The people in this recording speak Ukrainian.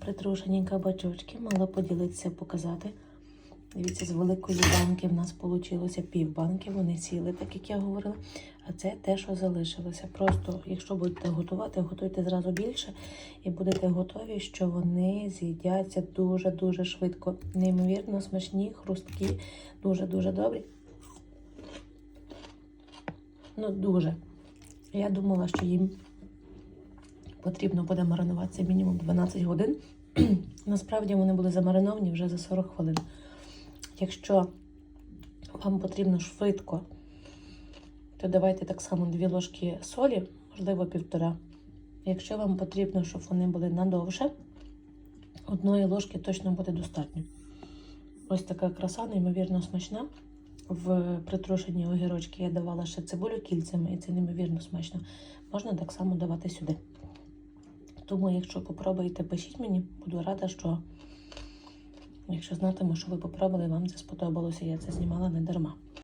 притрушені кабачочки. Мала поділитися, показати. Дивіться, з великої банки в нас вийшло пів банки. Вони сіли, так як я говорила. А це те, що залишилося. Просто, якщо будете готувати, готуйте зразу більше і будете готові, що вони з'їдяться дуже-дуже швидко. Неймовірно смачні, хрусткі, дуже-дуже добрі. Ну, дуже. Я думала, що їм потрібно буде маринуватися мінімум 12 годин. Насправді вони були замариновані вже за 40 хвилин. Якщо вам потрібно швидко, то давайте так само 2 ложки солі, можливо, півтора. Якщо вам потрібно, щоб вони були надовше, одної ложки точно буде достатньо. Ось така краса, неймовірно смачна. В притрушені огірочки я давала ще цибулю кільцями, і це неймовірно смачно. Можна так само давати сюди. Тому, якщо попробуєте, пишіть мені, буду рада, що якщо знатиму, що ви попробували, вам це сподобалося, я це знімала не дарма.